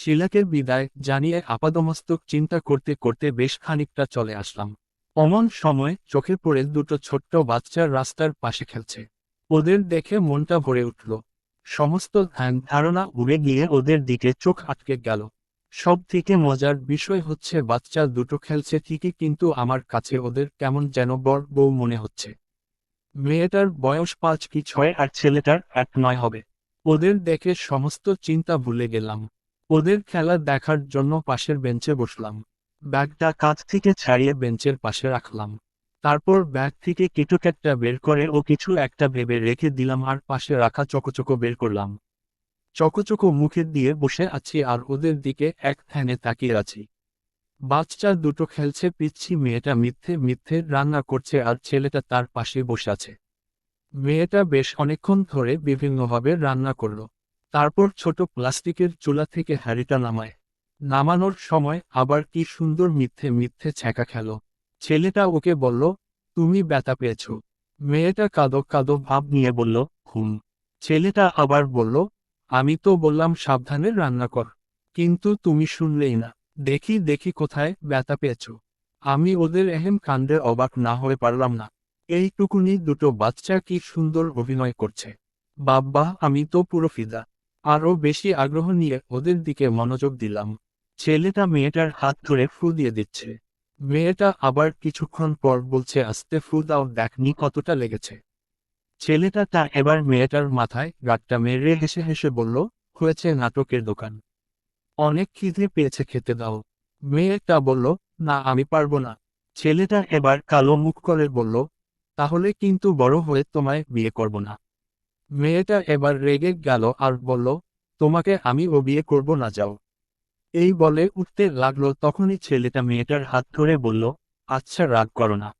শিলাকে বিদায় জানিয়ে আপাদমস্তক চিন্তা করতে করতে বেশ খানিকটা চলে আসলাম। অমন সময় চোখে পড়ে দুটো ছোট্ট বাচ্চার রাস্তার পাশে খেলছে। ওদের দেখে মনটা ভরে উঠল। সমস্ত ধ্যান ধারণা উড়ে গিয়ে ওদের দিকে চোখ আটকে গেল। সব থেকে মজার বিষয় হচ্ছে বাচ্চা দুটো খেলছে ঠিকই কিন্তু আমার কাছে ওদের কেমন যেন বড় বউ মনে হচ্ছে। মেয়েটার বয়স পাঁচ কি ছয় আর ছেলেটার এক নয় হবে। ওদের দেখে সমস্ত চিন্তা ভুলে গেলাম। ওদের খেলা দেখার জন্য পাশের বেঞ্চে বসলাম। ব্যাগটা কাঁধ থেকে ছাড়িয়ে বেঞ্চের পাশে রাখলাম। তারপর ব্যাগ থেকে কিটোক্যাটটা বের করে ও কিছু একটা ভেবে রেখে দিলাম আর পাশে রাখা চকোচকো বের করলাম। চকোচকো মুখে দিয়ে বসে আছি আর ওদের দিকে এক ধ্যানে তাকিয়ে আছি। বাচ্চা দুটো খেলছে, পিচ্ছি মেয়েটা মিথ্যে মিথ্যে রান্না করছে আর ছেলেটা তার পাশে বসে আছে। মেয়েটা বেশ অনেকক্ষণ ধরে বিভিন্নভাবে রান্না করল। তারপর ছোট প্লাস্টিকের চুলা থেকে হ্যারিটা নামায়। নামানোর সময় আবার কি সুন্দর মিথ্যে মিথ্যে ছ্যাঁকা খেল। ছেলেটা ওকে বলল, তুমি ব্যথা পেয়েছ। মেয়েটা কাদো কাদো ভাব নিয়ে বলল, হুম। ছেলেটা আবার বলল, আমি তো বললাম সাবধানে রান্না কর, কিন্তু তুমি শুনলেই না। দেখি দেখি কোথায় ব্যথা পেয়েছ। আমি ওদের এহেম কাণ্ডে অবাক না হয়ে পারলাম না। এইটুকুনি দুটো বাচ্চা কি সুন্দর অভিনয় করছে। বাব্বা, আমি তো পুরো ফিদা। আরও বেশি আগ্রহ নিয়ে ওদের দিকে মনোযোগ দিলাম। ছেলেটা মেয়েটার হাত ধরে ফু দিয়ে দিচ্ছে। মেয়েটা আবার কিছুক্ষণ পর বলছে, আস্তে ফু দাও, দেখনি কতটা লেগেছে। ছেলেটা তা এবার মেয়েটার মাথায় গাটটা মেরে হেসে হেসে বলল, হয়েছে নাটকের দোকান। অনেক খিদে পেয়েছে, খেতে দাও। মেয়েটা বলল, না, আমি পারব না। ছেলেটা এবার কালো মুখ করে বলল, তাহলে কিন্তু বড় হয়ে তোমায় বিয়ে করব না। মেয়েটা এবার রেগে গেল আর বলল, তোমাকে আমি ও বিয়ে করব না, যাও। এই বলে উঠতে লাগল তখনই ছেলেটা মেয়েটার হাত ধরে বলল আচ্ছা রাগ করো না।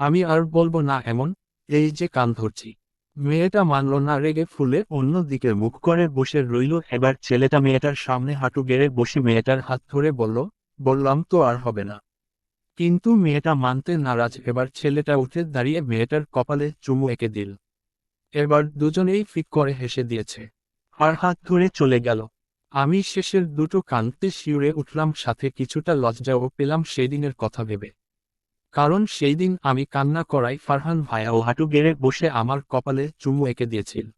আমি আর বলব না এমন, এই যে কান ধরছি। মেয়েটা মানল না, রেগে ফুলে অন্য দিকে মুখ করে বসে রইল। এবার ছেলেটা মেয়েটার সামনে হাঁটু গেড়ে বসে মেয়েটার হাত ধরে বলল, বললাম তো আর হবে না। কিন্তু মেয়েটা মানতে নারাজ। এবার ছেলেটা উঠে দাঁড়িয়ে মেয়েটার কপালে চুমু এঁকে দিল। এবার দুজনেই ফিক করে হেসে দিয়েছে। আর হাত ধরে চলে গেল। আমি শেষের দুটো কান্তে শিউরে উঠলাম, সাথে কিছুটা লজ্জাও পেলাম সেই দিনের কথা ভেবে। কারণ সেই দিন আমি কান্না করাই ফারহান ভাইয়া ও হাঁটু গেড়ে বসে আমার কপালে চুমু এঁকে দিয়েছিল।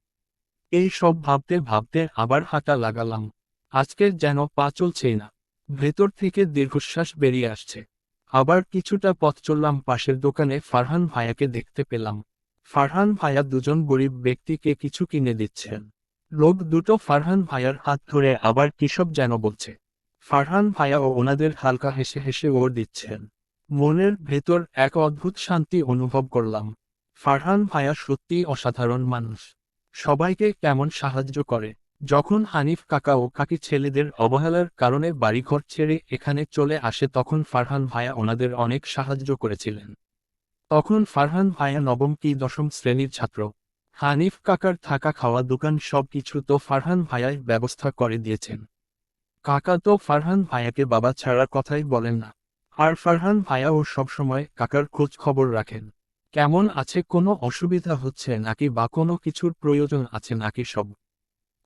এই সব ভাবতে ভাবতে আবার হাঁটা লাগালাম। আজকের যেন পা চলছেই না। ভেতর থেকে দীর্ঘশ্বাস বেরিয়ে আসছে। আবার কিছুটা পথ চললাম, পাশের দোকানে ফারহান ভাইয়াকে দেখতে পেলাম। ফারহান ভাইয়া দুজন গরিব ব্যক্তিকে কিছু কিনে দিচ্ছেন। লোক দুটো ফারহান ভাইয়ার হাত ধরে আবার কিসব যেন বলছে। ফারহান ভাইয়া ও ওনাদের হালকা হেসে হেসে ওর দিচ্ছেন। মনের ভেতর এক অদ্ভুত শান্তি অনুভব করলাম। ফারহান ভাইয়া সত্যিই অসাধারণ মানুষ। সবাইকে কেমন সাহায্য করে। যখন হানিফ কাকা ও কাকি ছেলেদের অবহেলার কারণে বাড়িঘর ছেড়ে এখানে চলে আসে তখন ফারহান ভাইয়া ওনাদের অনেক সাহায্য করেছিলেন। তখন ফারহান ভাইয়া নবম কি দশম শ্রেণির ছাত্র। হানিফ কাকার থাকা খাওয়া দোকান সব কিছু তো ফারহান ভাইয়াই ব্যবস্থা করে দিয়েছেন। কাকা তো ফারহান ভাইয়াকে বাবা ছাড়ার কথাই বলেন না। আর ফারহান ভাইয়াও সবসময় কাকার খোঁজ খবর রাখেন। কেমন আছে কোনো অসুবিধা হচ্ছে নাকি বা কোনো কিছুর প্রয়োজন আছে নাকি সব?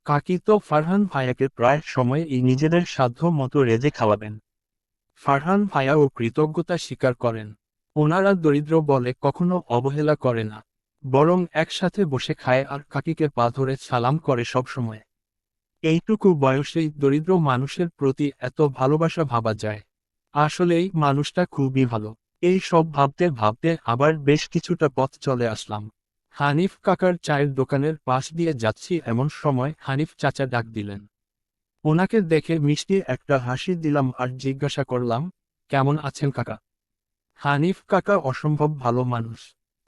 কাকি তো ফারহান ভাইয়াকে প্রায় সময়ই নিজেদের সাধ্য মতো রেজে খাওয়াবেন। ফারহান ভাইয়াও কৃতজ্ঞতা স্বীকার করেন। ওনারা দরিদ্র বলে কখনো অবহেলা করে না, বরং একসাথে বসে খায় আর কাকিকে পা ধরে সালাম করে সব সময়। এইটুকু বয়সেই দরিদ্র মানুষের প্রতি এত ভালোবাসা ভাবা যায়। আসলেই মানুষটা খুবই ভালো। এই সব ভাবতে ভাবতে আবার বেশ কিছুটা পথ চলে আসলাম। হানিফ কাকার চায়ের দোকানের পাশ দিয়ে যাচ্ছি এমন সময় হানিফ চাচা ডাক দিলেন। ওনাকে দেখে মিষ্টি একটা হাসি দিলাম আর জিজ্ঞাসা করলাম, কেমন আছেন কাকা? হানিফ কাকা অসম্ভব ভালো মানুষ।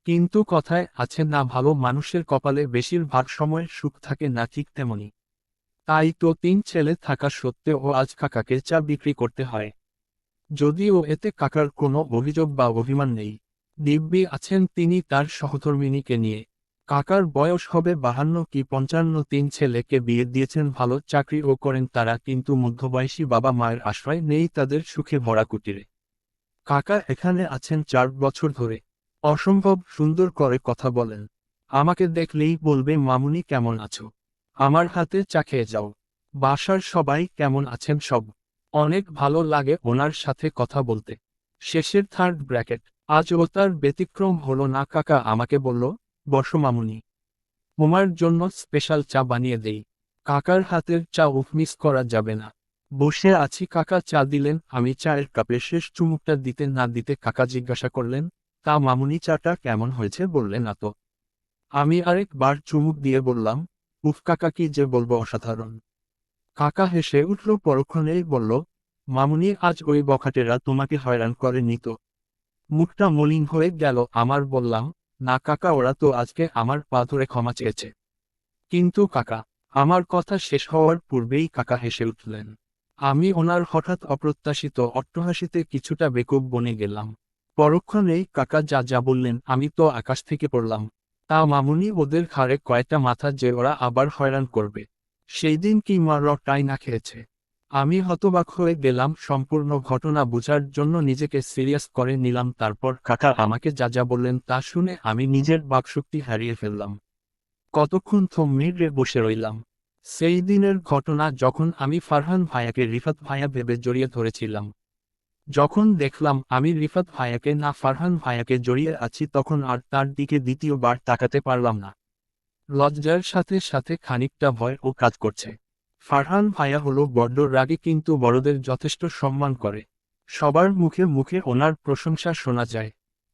কিন্তু কথায় আছে না ভালো মানুষের কপালে বেশিরভাগ সময় সুখ থাকে না ঠিক তেমনি। তাই তো তিন ছেলে থাকা সত্ত্বেও আজ কাকাকে চা বিক্রি করতে হয়। যদিও এতে কাকার কোনো অভিযোগ বা অভিমান নেই। দিব্যি আছেন তিনি তার সহধর্মিনীকে নিয়ে। কাকার বয়স হবে বাহান্ন কি পঞ্চান্ন তিন ছেলেকে বিয়ে দিয়েছেন ভালো চাকরি ও করেন তারা কিন্তু মধ্যবয়সী বাবা মায়ের আশ্রয় নেই তাদের সুখে ভরা কুটিরে। কাকা এখানে আছেন চার বছর ধরে। অসম্ভব সুন্দর করে কথা বলেন। আমাকে দেখলেই বলবে, মামুনি কেমন আছো? আমার হাতে চা খেয়ে যাও। বাসার সবাই কেমন আছেন সব? অনেক ভালো লাগে ওনার সাথে কথা বলতে। শেষের থার্ড ব্র্যাকেট আজ ও তার ব্যতিক্রম হলো না, কাকা আমাকে বলল, বসো মামুনি। তোমার জন্য স্পেশাল চা বানিয়ে দেই। কাকার হাতের চা উফ মিস করা যাবে না। বসে আছি, কাকা চা দিলেন। আমি চায়ের কাপে শেষ চুমুকটা দিতে না দিতে কাকা জিজ্ঞাসা করলেন, তা মামুনি চাটা কেমন হয়েছে? বললেন না তো আমি আরেকবার চুমুক দিয়ে বললাম, উফ, কাকা, কি যে বলব অসাধারণ। কাকা হেসে উঠল, পরক্ষণেই বলল, মামুনি, আজ ওই বখাটেরা তোমাকে হয়রান করেনি তো? মুখটা মলিন হয়ে গেল, আমার বললাম, না, কাকা, ওরা তো আজকে আমার পা ধরে ক্ষমা চেয়েছে। কিন্তু, কাকা, আমার কথা শেষ হওয়ার পূর্বেই কাকা হেসে উঠলেন। আমি ওনার হঠাৎ অপ্রত্যাশিত অট্টহাসিতে কিছুটা বেকুব বনে গেলাম। পরক্ষণেই কাকা যা যা বললেন আমি তো আকাশ থেকে পড়লাম। তা মামুনি ওদের ঘাড়ে কয়েকটা মাথা যে ওরা আবার হয়রান করবে। সেই দিন কি মা রটাই না খেয়েছে? আমি হতবাক হয়ে গেলাম সম্পূর্ণ ঘটনা বোঝার জন্য নিজেকে সিরিয়াস করে নিলাম তারপর কাকা আমাকে যা যা বললেন তা শুনে আমি নিজের বাকশক্তি হারিয়ে ফেললাম। কতক্ষণ থমমিরে বসে রইলাম। সেই দিনের ঘটনা যখন আমি ফারহান ভাইয়াকে রিফাত ভাইয়া ভেবে জড়িয়ে ধরেছিলাম। যখন দেখলাম আমি রিফাত ভাইয়াকে না ফারহান ভাইয়াকে জড়িয়ে আছি তখন আর তার দিকে দ্বিতীয়বার তাকাতে পারলাম না। লজ্জার সাথে সাথে খানিকটা ভয় ও কাজ করছে। ফারহান ভাইয়া হলো বড্ড রাগে কিন্তু বড়দের যথেষ্ট সম্মান করে। সবার মুখে মুখে ওনার প্রশংসা শোনা যায়।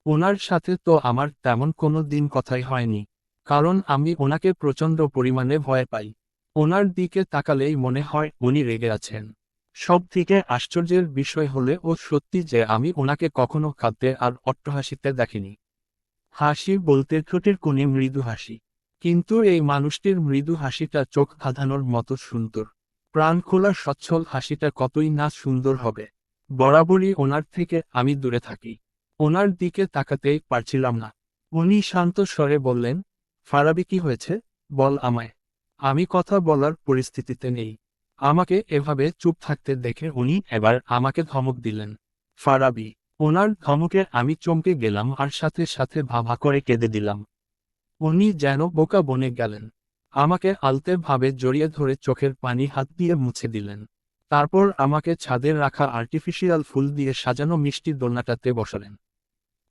ওনার সাথে তো আমার তেমন কোনো দিন কথাই হয়নি। কারণ আমি ওনাকে প্রচণ্ড পরিমাণে ভয় পাই। ওনার দিকে তাকালেই মনে হয় উনি রেগে আছেন। সব থেকে আশ্চর্যের বিষয় হলে, ও সত্যি যে আমি ওনাকে কখনো খাদ্যে আর অট্টহাসিতে দেখিনি। হাসি বলতে ঠোঁটের কোণে মৃদু হাসি। কিন্তু এই মানুষটির মৃদু হাসিটা চোখ ধাঁধানোর মতো সুন্দর। প্রাণ খোলা সচ্ছল হাসিটা কতই না সুন্দর হবে। বরাবরই ওনার থেকে আমি দূরে থাকি। ওনার দিকে তাকাতেই পারছিলাম না। উনি শান্ত স্বরে বললেন, ফারাবি কি হয়েছে? বল আমায়। আমি কথা বলার পরিস্থিতিতে নেই। আমাকে এভাবে চুপ থাকতে দেখে উনি এবার আমাকে ধমক দিলেন। ফারাবি, ওনার ধমকে আমি চমকে গেলাম আর সাথে সাথে ভাভা করে কেঁদে দিলাম। উনি যেন বোকা বনে গেলেন। আমাকে আলতে ভাবে জড়িয়ে ধরে চোখের পানি হাত দিয়ে মুছে দিলেন। তারপর আমাকে ছাদে রাখা আর্টিফিশিয়াল ফুল দিয়ে সাজানো মিষ্টি দোলনাটাতে বসালেন।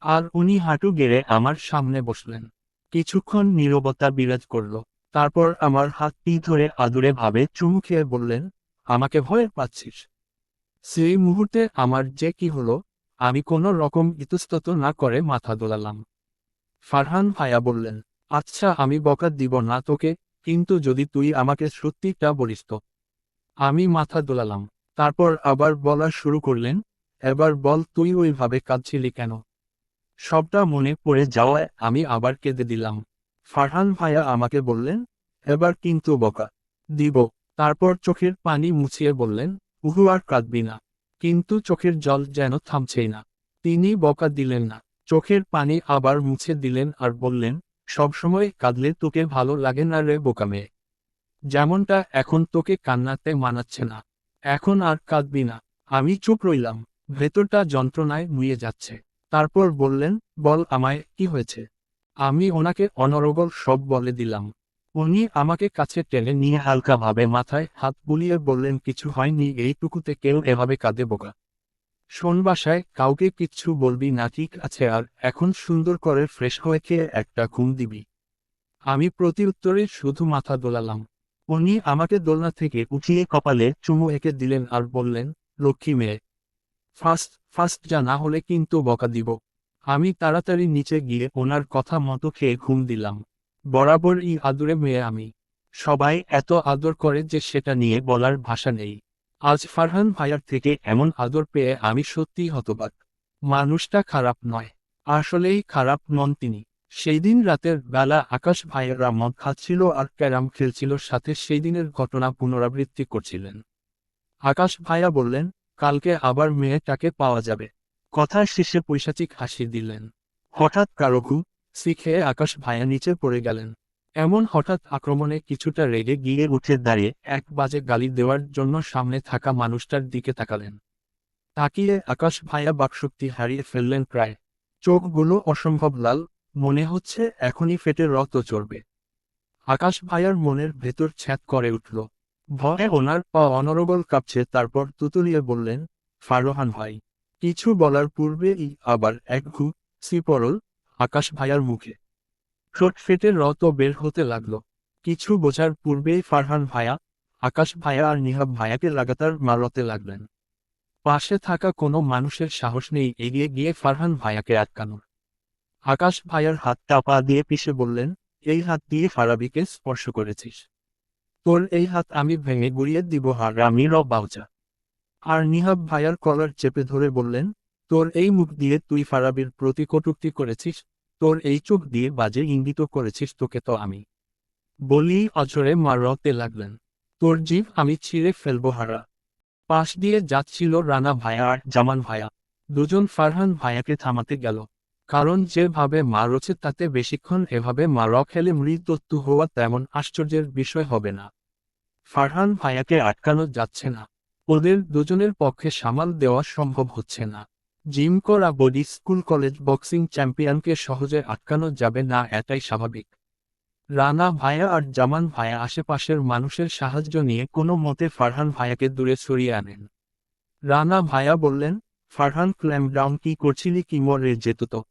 আর উনি হাঁটু গেড়ে আমার সামনে বসলেন। কিছুক্ষণ নীরবতা বিরাজ করল। তারপর আমার হাত হাতটি ধরে আদুরে ভাবে চুমু খেয়ে বললেন, আমাকে ভয় পাচ্ছিস। সেই মুহূর্তে আমার যে কি হলো, আমি কোনো রকম ইতস্তত না করে মাথা দোলালাম। ফারহান ভাইয়া বললেন আচ্ছা আমি বকা দিব না তোকে, কিন্তু যদি তুই আমাকে সত্যিটা বলিস তো? আমি মাথা দোলালাম। তারপর আবার বলা শুরু করলেন, এবার বল তুই ওইভাবে কাঁদছিলি কেন? সবটা মনে পড়ে যাওয়ায় আমি আবার কেঁদে দিলাম। ফারহান ভাইয়া আমাকে বললেন, এবার কিন্তু বকা। দিব। তারপর চোখের পানি মুছিয়ে বললেন, উহু, আর কাঁদবি না। কিন্তু চোখের জল যেন থামছেই না। তিনি বকা দিলেন না। চোখের পানি আবার মুছে দিলেন আর বললেন সবসময় কাঁদলে তোকে ভালো লাগে না রে বোকা মেয়ে। যেমনটা এখন তোকে কান্নাতে মানাচ্ছে না। এখন আর কাঁদবি না। আমি চুপ রইলাম। ভেতরটা যন্ত্রণায় মুয়ে যাচ্ছে। তারপর বললেন, বল আমায় কি হয়েছে? আমি ওনাকে অনরগল সব বলে দিলাম। উনি আমাকে কাছে টেনে নিয়ে হালকাভাবে মাথায় হাত বুলিয়ে বললেন, কিছু হয়নি, এইটুকুতে কেউ এভাবে কাঁদে বোকা। শোনবাসায় কাউকে কিচ্ছু বলবি না, ঠিক আছে, আর এখন সুন্দর করে ফ্রেশ হয়ে খেয়ে একটা ঘুম দিবি। আমি প্রতি উত্তরে শুধু মাথা দোলালাম। উনি আমাকে দোলনা থেকে উঠিয়ে কপালে চুমু এঁকে দিলেন আর বললেন, লক্ষ্মী মেয়ে ফার্স্ট ফার্স্ট যা না হলে কিন্তু বকা দিব। আমি তাড়াতাড়ি নিচে গিয়ে ওনার কথা মতো খেয়ে ঘুম দিলাম। বরাবর ই আদুরে মেয়ে আমি। সবাই এত আদর করে যে সেটা নিয়ে বলার ভাষা নেই। আজ ফারহান ভাইয়ার থেকে এমন আদর পেয়ে আমি সত্যিই হতবাক। মানুষটা খারাপ নয়। আসলেই খারাপ নন তিনি। সেই দিন রাতের বেলা আকাশ ভাইয়েরা মদ খাচ্ছিল আর ক্যারাম খেলছিল, সাথে সেই দিনের ঘটনা পুনরাবৃত্তি করছিলেন। আকাশ ভাইয়া বললেন, কালকে আবার মেয়েটাকে পাওয়া যাবে। কথার শেষে পৈশাচিক হাসি দিলেন। হঠাৎ কারকু শিখে আকাশ ভাইয়া নিচে পড়ে গেলেন। এমন হঠাৎ আক্রমণে কিছুটা রেগে গিয়ে উঠে দাঁড়িয়ে এক বাজে গালি দেওয়ার জন্য সামনে থাকা মানুষটার দিকে তাকালেন। তাকিয়ে আকাশ ভাইয়া বাকশক্তি হারিয়ে ফেললেন প্রায়। চোখগুলো অসম্ভব লাল, মনে হচ্ছে এখনই ফেটে রক্ত চড়বে। আকাশ ভাইয়ার মনের ভেতর ছ্যাত করে উঠল। ভয়ে ওনার পা অনরবল কাঁপছে, তারপর তুতুলিয়ে বললেন, ফারোহান ভাই। কিছু বলার পূর্বেই আবার এক ঘু সিপরল আকাশ ভাইয়ার মুখে। ঠোঁট ফেটে রত বের হতে লাগল। কিছু বোঝার পূর্বেই ফারহান ভাইয়া, আকাশ ভাইয়া আর নিহাব ভাইয়াকে লাগাতার মারতে লাগলেন। পাশে থাকা কোনো মানুষের সাহস নেই, এগিয়ে গিয়ে ফারহান ভাইয়াকে আটকানোর আকাশ ভাইয়ার হাত টাপা দিয়ে পিষে বললেন, এই হাত দিয়ে ফারাবিকে স্পর্শ করেছিস। তোর এই হাত আমি ভেঙে গুড়িয়ে দিব আর আমি বাউচা আর নিহাব ভাইয়ার কলার চেপে ধরে বললেন, তোর এই মুখ দিয়ে তুই ফারাবির প্রতি কটূক্তি করেছিস, তোর এই চোখ দিয়ে বাজে ইঙ্গিত করেছিস তোকে তো আমি। বলি অজরে মারতে লাগলেন। তোর জীব আমি ছিঁড়ে ফেলব হারা। পাশ দিয়ে যাচ্ছিল রানা ভায়া আর জামান ভায়া দুজন ফারহান ভায়াকে থামাতে গেল। কারণ যেভাবে মা মারছে তাতে বেশিক্ষণ এভাবে মার খেলে মৃত্যু হওয়া তেমন আশ্চর্যের বিষয় হবে না। ফারহান ভায়াকে আটকানো যাচ্ছে না। ওদের দুজনের পক্ষে সামাল দেওয়া সম্ভব হচ্ছে না। জিম করা বডি স্কুল কলেজ বক্সিং চ্যাম্পিয়নকে সহজে আটকানো যাবে না এটাই স্বাভাবিক। রানা ভায়া আর জামান ভায়া আশেপাশের মানুষের সাহায্য নিয়ে কোনো মতে ফারহান ভায়াকে দূরে সরিয়ে আনেন। রানা ভায়া বললেন, ফারহান ক্ল্যাম ডাউন কি করছিলি কি মরে যেত তো?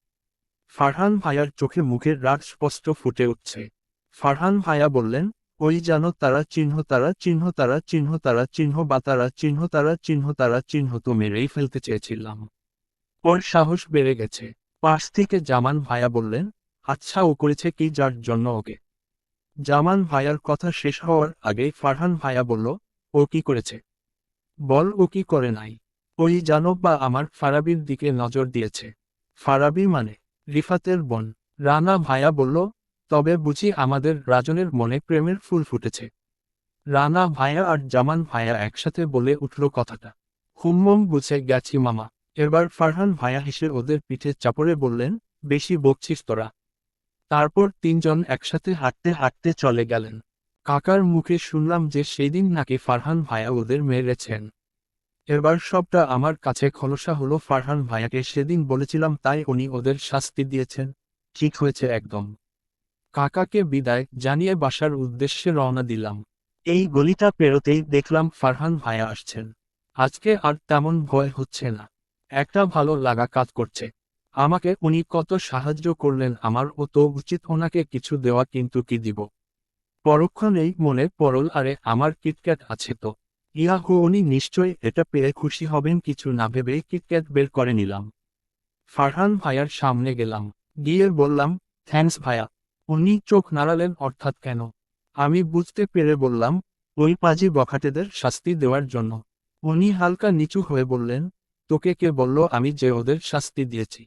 ফারহান ভায়ার চোখে মুখের রাগ স্পষ্ট ফুটে উঠছে। ফারহান ভায়া বললেন ওই জানো তারা চিহ্ন তারা চিহ্ন তারা চিহ্ন তারা চিহ্ন বা তারা চিহ্ন তারা চিহ্ন তারা চিহ্ন তো মেরেই ফেলতে চেয়েছিলাম। ওর সাহস বেড়ে গেছে। পাশ থেকে জামান ভায়া বললেন আচ্ছা ও করেছে কি যার জন্য ওকে? জামান ভাইয়ার কথা শেষ হওয়ার আগে ফারহান ভাইয়া বলল, ও কি করেছে? বল, ও কি করে নাই? ওই জানো বা আমার ফারাবির দিকে নজর দিয়েছে। ফারাবি মানে? রিফাতের বোন। রানা ভাইয়া বলল তবে বুঝি আমাদের রাজনের মনে প্রেমের ফুল ফুটেছে। রানা ভাইয়া আর জামান ভাইয়া একসাথে বলে উঠল কথাটা। হুম্মম বুঝে গেছি মামা। এবার ফারহান ভাইয়া হেসে ওদের পিঠে চাপড়ে বললেন, বেশি বকছিস তোরা। তারপর তিনজন একসাথে হাঁটতে হাঁটতে চলে গেলেন। কাকার মুখে শুনলাম যে সেদিন নাকি ফারহান ভাইয়া ওদের মেরেছেন। এবার সবটা আমার কাছে খলসা হলো ফারহান ভাইয়াকে সেদিন বলেছিলাম তাই উনি ওদের শাস্তি দিয়েছেন। ঠিক হয়েছে একদম। কাকাকে বিদায় জানিয়ে বাসার উদ্দেশ্যে রওনা দিলাম। এই গলিটা পেরোতেই দেখলাম ফারহান ভাইয়া আসছেন। আজকে আর তেমন ভয় হচ্ছে না। একটা ভালো লাগা কাজ করছে। আমাকে উনি কত সাহায্য করলেন আমার ও তো উচিত ওনাকে কিছু দেওয়া কিন্তু কি দিব। পরক্ষণেই মনে পরল আরে আমার কিটক্যাট আছে তো। ইয়াহু উনি নিশ্চয় এটা পেয়ে খুশি হবেন কিছু না ভেবেই কিটক্যাট বের করে নিলাম। ফারহান ভাইয়ার সামনে গেলাম। গিয়ে বললাম থ্যাঙ্কস ভাইয়া উনি চোখ নাড়ালেন অর্থাৎ কেন? আমি বুঝতে পেরে বললাম, ওই পাজি বখাটেদের শাস্তি দেওয়ার জন্য। উনি হালকা নিচু হয়ে বললেন, তোকে কে বলল আমি যে ওদের শাস্তি দিয়েছি?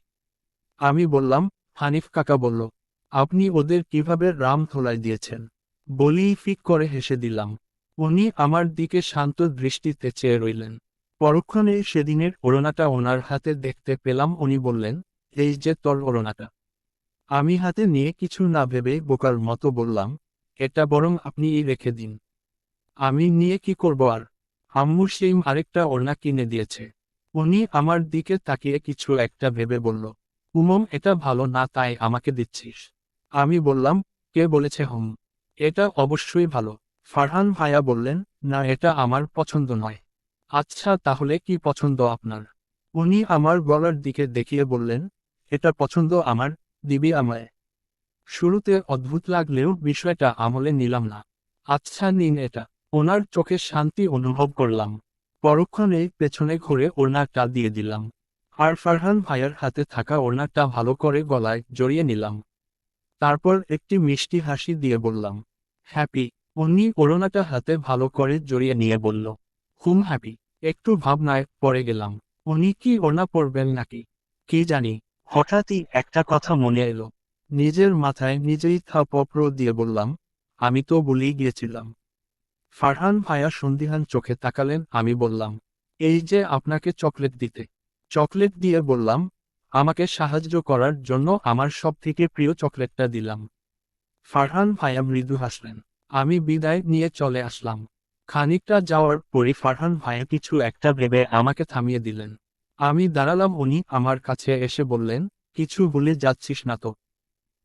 আমি বললাম, হানিফ কাকা বলল, আপনি ওদের কীভাবে রাম থোলাই দিয়েছেন? বলি ফিক করে হেসে দিলাম। উনি আমার দিকে শান্ত দৃষ্টিতে চেয়ে রইলেন। পরক্ষণে সেদিনের ওড়নাটা ওনার হাতে দেখতে পেলাম। উনি বললেন, এই যে তোর ওড়নাটা আমি হাতে নিয়ে কিছু না ভেবে বোকার মতো বললাম, এটা বরং আপনিই রেখে দিন। আমি নিয়ে কি করব আর? আম্মু সেইম আরেকটা ওড়না কিনে দিয়েছে। উনি আমার দিকে তাকিয়ে কিছু একটা ভেবে বলল, উমম, এটা ভালো না, তাই আমাকে দিচ্ছিস। আমি বললাম, কে বলেছে হুম? এটা অবশ্যই ভালো। ফারহান ভাইয়া বললেন, না, এটা আমার পছন্দ নয়। আচ্ছা তাহলে কি পছন্দ আপনার? উনি আমার গলার দিকে দেখিয়ে বললেন, এটা পছন্দ আমার। দিবি আমায়। শুরুতে অদ্ভুত লাগলেও বিষয়টা আমলে নিলাম না। আচ্ছা নিন এটা। ওনার চোখে শান্তি অনুভব করলাম। পরক্ষণে পেছনে ঘুরে ওড়নাটা দিয়ে দিলাম। আর ফারহান ভাইয়ার হাতে থাকা ওড়নাটা ভালো করে গলায় জড়িয়ে নিলাম। তারপর একটি মিষ্টি হাসি দিয়ে বললাম, হ্যাপি। উনি ওড়নাটা হাতে ভালো করে জড়িয়ে নিয়ে বলল, হুম, হ্যাপি। একটু ভাবনায় পড়ে গেলাম, উনি কি ওড়না পরবেন নাকি? কি জানি। হঠাৎই একটা কথা মনে এলো। নিজের মাথায় নিজেই থাপপ্র দিয়ে বললাম, আমি তো বলেই গিয়েছিলাম। ফারহান ভাইয়া সন্দিহান চোখে তাকালেন, আমি বললাম, এই যে আপনাকে চকলেট দিতে। চকলেট দিয়ে বললাম, আমাকে সাহায্য করার জন্য আমার সব থেকে প্রিয় চকলেটটা দিলাম। ফারহান ভাইয়া মৃদু হাসলেন, আমি বিদায় নিয়ে চলে আসলাম। খানিকটা যাওয়ার পরই ফারহান ভাইয়া কিছু একটা ভেবে আমাকে থামিয়ে দিলেন। আমি দাঁড়ালাম উনি আমার কাছে এসে বললেন, কিছু ভুলে যাচ্ছিস না তো?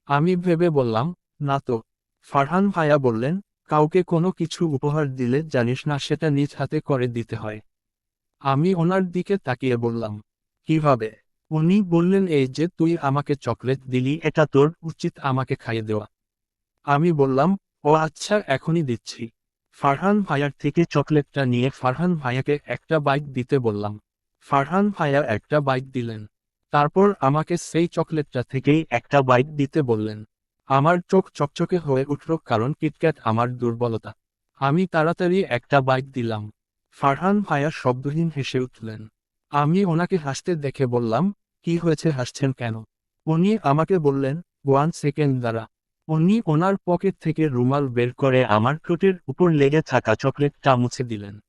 আমি ভেবে বললাম, না তো। ফারহান ভাইয়া বললেন, কাউকে কোনো কিছু উপহার দিলে জানিস না, সেটা নিজ হাতে করে দিতে হয়। আমি ওনার দিকে তাকিয়ে বললাম, কীভাবে? উনি বললেন, এই যে তুই আমাকে চকলেট দিলি, এটা তোর উচিত আমাকে খাইয়ে দেওয়া। আমি বললাম, ও আচ্ছা এখনই দিচ্ছি। ফারহান ভাইয়ার থেকে চকলেটটা নিয়ে ফারহান ভাইয়াকে একটা বাইক দিতে বললাম। ফারহান ভাইয়া একটা বাইক দিলেন। তারপর আমাকে সেই চকলেটটা থেকেই একটা বাইক দিতে বললেন। আমার চোখ চকচকে হয়ে উঠল কারণ কিটক্যাট আমার দুর্বলতা। আমি তাড়াতাড়ি একটা বাইক দিলাম। ফারহান ভাইয়া শব্দহীন হেসে উঠলেন। আমি ওনাকে হাসতে দেখে বললাম, কি হয়েছে, হাসছেন কেন? উনি আমাকে বললেন, ওয়ান সেকেন্ড দ্বারা উনি ওনার পকেট থেকে রুমাল বের করে আমার ঠোঁটের উপর লেগে থাকা চকলেটটা মুছে দিলেন।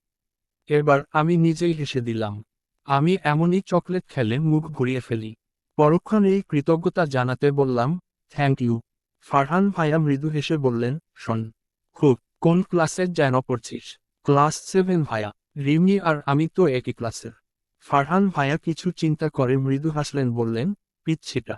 এবার আমি নিজেই হেসে দিলাম। আমি এমনই চকলেট খেলে মুখ ঘুরিয়ে ফেলি। পরক্ষণেই কৃতজ্ঞতা জানাতে বললাম থ্যাংক ইউ ফারহান ভাইয়া মৃদু হেসে বললেন, শোন, খুব, কোন ক্লাসে যেন পড়ছিস? ক্লাস সেভেন ভাইয়া রিমি আর আমি তো একই ক্লাসের। ফারহান ভাইয়া কিছু চিন্তা করে মৃদু হাসলেন, বললেন, পিচ্ছিটা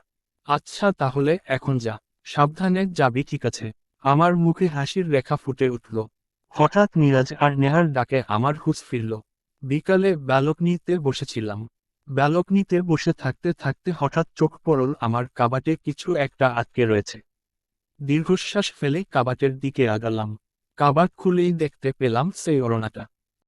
আচ্ছা তাহলে এখন যা, সাবধানে যাবি, ঠিক আছে। আমার মুখে হাসির রেখা ফুটে উঠল। হঠাৎ মিরাজ আর নেহার ডাকে আমার হুঁশ ফিরল। বিকালে ব্যালকনিতে বসেছিলাম। ব্যালকনিতে বসে থাকতে থাকতে হঠাৎ চোখ পড়ল আমার কাবাটে কিছু একটা আটকে রয়েছে। দীর্ঘশ্বাস ফেলে কাবাটের দিকে আগালাম। কাবাট খুলেই দেখতে পেলাম সেই অরণাটা